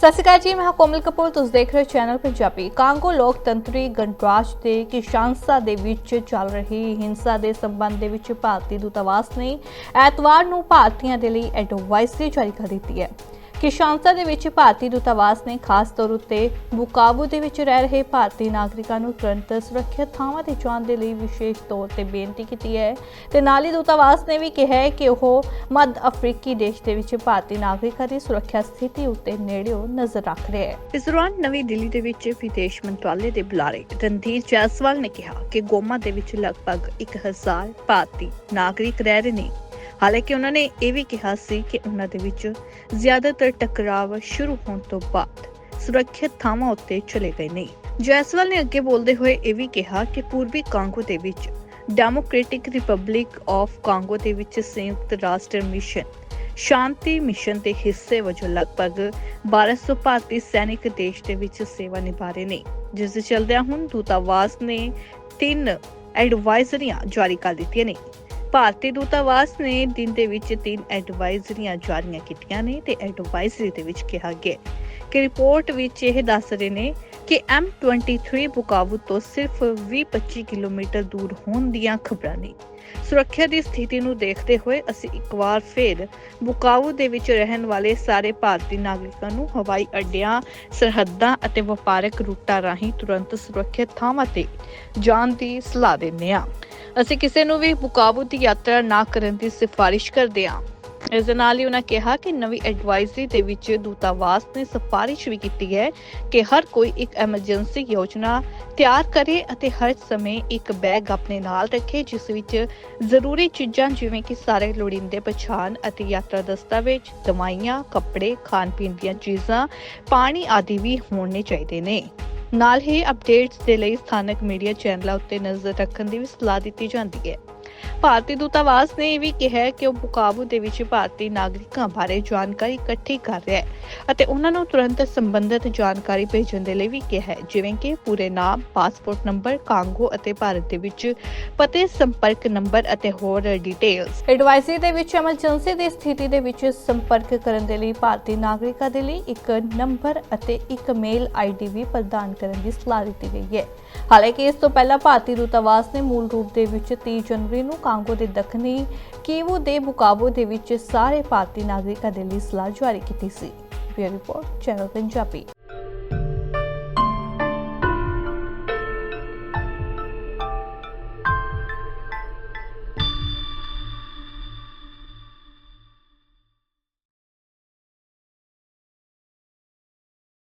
ਸਤਿ ਸ਼੍ਰੀ ਅਕਾਲ ਜੀ, ਮੈਂ ਕੋਮਲ ਕਪੂਰ, ਤੁਸੀਂ ਦੇਖ ਰਹੇ ਹੋ ਚੈਨਲ ਪੰਜਾਬੀ। ਕਾਂਗੋ ਲੋਕਤੰਤਰੀ ਗਣਰਾਜ ਦੇ ਕਿਸ਼ਾਨਸਾ ਦੇ ਵਿੱਚ ਚੱਲ ਰਹੀ ਹਿੰਸਾ ਦੇ ਸੰਬੰਧ ਦੇ ਵਿੱਚ ਭਾਰਤੀ ਦੂਤਾਵਾਸ ਨੇ ਐਤਵਾਰ ਨੂੰ ਭਾਰਤੀਆਂ ਦੇ ਲਈ ਐਡਵਾਈਜ਼ਰੀ ਜਾਰੀ ਕਰ ਦਿੱਤੀ ਹੈ। ਕਿਸ਼ਾਨਸਾ ਦੇ ਵਿੱਚ ਭਾਰਤੀ ਦੂਤਾਵਾਸ ਨੇ ਖਾਸ ਤੌਰ ਉੱਤੇ ਬੁਕਾਬੂ ਦੇ ਵਿੱਚ ਰਹਿ ਰਹੇ ਭਾਰਤੀ ਨਾਗਰਿਕਾਂ ਨੂੰ ਤੁਰੰਤ ਸੁਰੱਖਿਅਤ ਥਾਵਾਂ ਤੇ ਜਾਣ ਦੇ ਲਈ ਵਿਸ਼ੇਸ਼ ਤੌਰ ਤੇ ਬੇਨਤੀ ਕੀਤੀ ਹੈ। ਤੇ ਨਾਲ ਹੀ ਦੂਤਾਵਾਸ ਨੇ ਵੀ ਕਿਹਾ ਹੈ ਕਿ ਉਹ ਮੱਧ ਅਫਰੀਕੀ ਦੇਸ਼ ਦੇ ਵਿੱਚ ਭਾਰਤੀ ਨਾਗਰਿਕਾਂ ਦੀ ਸੁਰੱਖਿਆ ਸਥਿਤੀ ਉੱਤੇ ਨੇੜਿਓਂ ਨਜ਼ਰ ਰੱਖ ਰਿਹਾ ਹੈ। ਇਸ ਦੌਰਾਨ ਨਵੀਂ ਦਿੱਲੀ ਦੇ ਵਿੱਚ ਵਿਦੇਸ਼ ਮੰਤਰਾਲੇ ਦੇ ਬੁਲਾਰੇ ਰਣਧੀਰ ਜੈਸਵਾਲ ਨੇ ਕਿਹਾ ਕਿ ਗੋਮਾ ਦੇ ਵਿੱਚ ਲਗਭਗ 1000 ਭਾਰਤੀ ਨਾਗਰਿਕ ਰਹਿ ਰਹੇ ਨੇ। ਹਾਲਾਂਕਿ ਉਹਨਾਂ ਨੇ ਇਹ ਵੀ ਕਿਹਾ ਸੀ ਕਿ ਉਹਨਾਂ ਦੇ ਵਿੱਚ ਜ਼ਿਆਦਾਤਰ ਟਕਰਾਵ ਸ਼ੁਰੂ ਹੋਣ ਤੋਂ ਬਾਅਦ ਸੁਰੱਖਿਅਤ ਥਾਵਾਂ ਉੱਤੇ ਚਲੇ ਗਏ ਨੇ। ਜੈਸਵਾਲ ਨੇ ਅੱਗੇ ਬੋਲਦੇ ਹੋਏ ਇਹ ਵੀ ਕਿਹਾ ਕਿ ਪੂਰਬੀ ਕਾਂਗੋ ਦੇ ਵਿੱਚ ਡੈਮੋਕ੍ਰੈਟਿਕ ਰਿਪਬਲਿਕ ਆਫ ਕਾਂਗੋ ਦੇ ਵਿੱਚ ਸੰਯੁਕਤ ਰਾਸ਼ਟਰ ਮਿਸ਼ਨ, ਸ਼ਾਂਤੀ ਮਿਸ਼ਨ ਦੇ ਹਿੱਸੇ ਵਜੋਂ ਲਗਭਗ 1200 ਭਾਰਤੀ ਸੈਨਿਕ ਦੇਸ਼ ਦੇ ਵਿੱਚ ਸੇਵਾ ਨਿਭਾ ਰਹੇ ਨੇ। ਜਿਸ ਦੇ ਚਲਦਿਆਂ ਹੁਣ ਦੂਤਾਵਾਸ ਨੇ ਤਿੰਨ ਐਡਵਾਈਜ਼ਰੀਆਂ ਜਾਰੀ ਕਰ ਦਿੱਤੀਆਂ ਨੇ। ਭਾਰਤੀ ਦੂਤਾਵਾਸ ਨੇ ਦਿਨ ਦੇ ਵਿੱਚ ਤਿੰਨ ਐਡਵਾਈਜ਼ਰੀਆਂ ਜਾਰੀਆਂ ਕੀਤੀਆਂ ਨੇ ਤੇ ਐਡਵਾਈਜ਼ਰੀ ਦੇ ਵਿੱਚ ਕਿਹਾ ਗਿਆ ਕਿ ਰਿਪੋਰਟ ਵਿੱਚ ਇਹ ਦੱਸ ਰਹੇ ਨੇ ਕਿ M23 ਬੁਕਾਵੂ ਤੋਂ ਸਿਰਫ 20-25 ਕਿਲੋਮੀਟਰ ਦੂਰ ਹੋਣ ਦੀਆਂ ਖਬਰਾਂ ਨੇ। ਸੁਰੱਖਿਆ ਦੀ ਸਥਿਤੀ ਨੂੰ ਦੇਖਦੇ ਹੋਏ ਅਸੀਂ ਇੱਕ ਵਾਰ ਫਿਰ ਬੁਕਾਵੂ ਦੇ ਵਿੱਚ ਰਹਿਣ ਵਾਲੇ ਸਾਰੇ ਭਾਰਤੀ ਨਾਗਰਿਕਾਂ ਨੂੰ ਹਵਾਈ ਅੱਡਿਆਂ, ਸਰਹੱਦਾਂ ਅਤੇ ਵਪਾਰਕ ਰੂਟਾਂ ਰਾਹੀਂ ਤੁਰੰਤ ਸੁਰੱਖਿਅਤ ਥਾਵਾਂ ਤੇ ਜਾਣ ਦੀ ਸਲਾਹ ਦਿੰਦੇ ਹਾਂ। ਅਸੀਂ ਕਿਸੇ ਨੂੰ ਵੀ ਬੁਕਾਬੂ ਦੀ ਯਾਤਰਾ ਨਾ ਕਰਨ ਦੀ ਸਿਫਾਰਿਸ਼ ਕਰਦੇ ਹਾਂ। ਇਸ ਦੇ ਨਾਲ ਹੀ ਉਹਨਾਂ ਕਿਹਾ ਕਿ ਨਵੀਂ ਐਡਵਾਈਜ਼ਰੀ ਦੇ ਵਿੱਚ ਦੂਤਾਵਾਸ ਨੇ ਸਿਫਾਰਿਸ਼ ਵੀ ਕੀਤੀ ਹੈ ਕਿ ਹਰ ਕੋਈ ਇੱਕ ਐਮਰਜੈਂਸੀ ਯੋਜਨਾ ਤਿਆਰ ਕਰੇ ਅਤੇ ਹਰ ਸਮੇਂ ਇੱਕ ਬੈਗ ਆਪਣੇ ਨਾਲ ਰੱਖੇ, ਜਿਸ ਵਿੱਚ ਜ਼ਰੂਰੀ ਚੀਜ਼ਾਂ ਜਿਵੇਂ ਕਿ ਸਾਰੇ ਲੋੜੀਂਦੇ ਪਛਾਣ ਅਤੇ ਯਾਤਰਾ ਦਸਤਾਵੇਜ਼, ਦਵਾਈਆਂ, ਕੱਪੜੇ ਖਾਣ ਪੀਣ ਦੀਆਂ ਚੀਜ਼ਾਂ, ਪਾਣੀ ਆਦਿ ਵੀ ਹੋਣੇ ਚਾਹੀਦੇ ਨੇ। ਨਾਲ ਹੀ ਅਪਡੇਟਸ ਦੇ ਲਈ ਸਥਾਨਕ ਮੀਡੀਆ ਚੈਨਲਾਂ ਉੱਤੇ ਨਜ਼ਰ ਰੱਖਣ ਦੀ ਵੀ ਸਲਾਹ ਦਿੱਤੀ ਜਾਂਦੀ ਹੈ। ਭਾਰਤੀ ਦੂਤਾਵਾਸ ਨੇ ਇਹ ਵੀ ਕਿਹਾ ਕਿ ਉਹ ਬੁਕਾਬੂ ਦੇ ਵਿੱਚ ਭਾਰਤੀ ਨਾਗਰਿਕਾਂ ਬਾਰੇ ਜਾਣਕਾਰੀ ਇਕੱਠੀ ਕਰ ਰਿਹਾ ਹੈ ਅਤੇ ਉਹਨਾਂ ਨੂੰ ਤੁਰੰਤ ਸੰਬੰਧਿਤ ਜਾਣਕਾਰੀ ਭੇਜਣ ਦੇ ਲਈ ਵੀ ਕਿਹਾ ਹੈ, ਜਿਵੇਂ ਕਿ ਪੂਰੇ ਨਾਮ, ਪਾਸਪੋਰਟ ਨੰਬਰ, ਕਾਂਗੋ ਅਤੇ ਭਾਰਤ ਦੇ ਵਿੱਚ ਪਤੇ, ਸੰਪਰਕ ਨੰਬਰ ਅਤੇ ਹੋਰ ਡਿਟੇਲਸ ਐਡਵਾਈਜ਼ਰੀ ਦੇ ਵਿੱਚ ਐਮਰਜੈਂਸੀ ਦੀ ਸਥਿਤੀ ਦੇ ਵਿੱਚ ਸੰਪਰਕ ਕਰਨ ਦੇ ਲਈ ਭਾਰਤੀ ਨਾਗਰਿਕਾਂ ਦੇ ਲਈ ਇੱਕ ਨੰਬਰ ਅਤੇ ਇੱਕ ਮੇਲ ਆਈਡੀ ਵੀ ਪ੍ਰਦਾਨ ਕਰਨ ਦੀ ਸਲਾਹ ਦਿੱਤੀ ਗਈ ਹੈ। ਹਾਲਾਂਕਿ ਇਸ ਤੋਂ ਪਹਿਲਾਂ ਭਾਰਤੀ ਦੂਤਾਵਾਸ ਨੇ ਮੂਲ ਰੂਪ ਦੇ ਵਿੱਚ 30 ਜਨਵਰੀ ਨੂੰ ਕਾਂਗੋ ਦੇ ਦੱਖਣੀ ਕੀਵੂ ਦੇ ਮੁਕਾਬੋ ਦੇ ਵਿੱਚ ਸਾਰੇ ਭਾਰਤੀ ਨਾਗਰਿਕਾਂ ਦੇ ਲਈ ਸਲਾਹ ਜਾਰੀ ਕੀਤੀ ਸੀ। Bureau report, channel Punjabi.